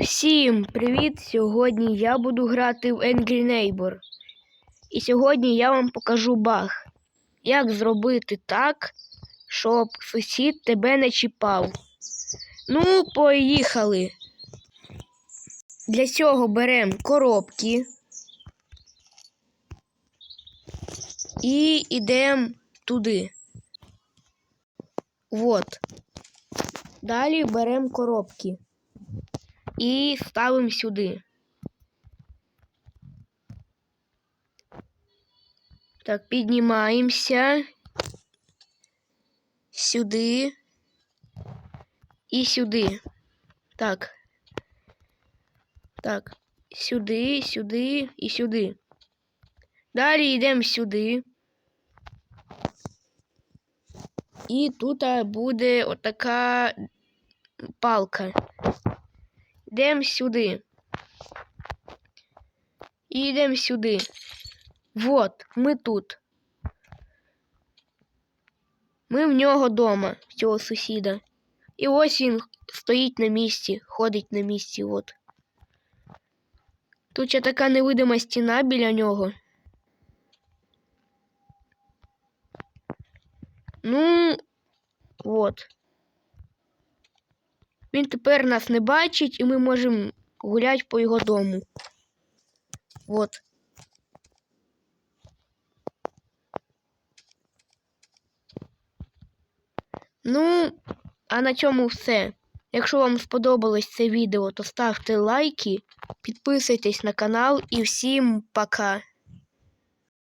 Всім привіт! Сьогодні я буду грати в Angry Neighbor. І сьогодні я вам покажу баг. Як зробити так, щоб сусід тебе не чіпав. Ну, поїхали. Для цього беремо коробки і йдемо туди. Вот. Далі беремо коробки і ставимо сюди. Так, піднімаємося сюди і сюди. Так. Так, сюди, сюди і сюди. Далі йдемо сюди. І тут буде отака палка. Йдемо сюди. І йдемо сюди. Вот, ми тут. Ми в нього дома, цього сусіда. І ось він стоїть на місці, ходить на місці, от. Тут ще така невидима стіна біля нього. Ну, от. Він тепер нас не бачить, і ми можемо гуляти по його дому. От. Ну, а на цьому все. Якщо вам сподобалось це відео, то ставте лайки, підписуйтесь на канал і всім пока!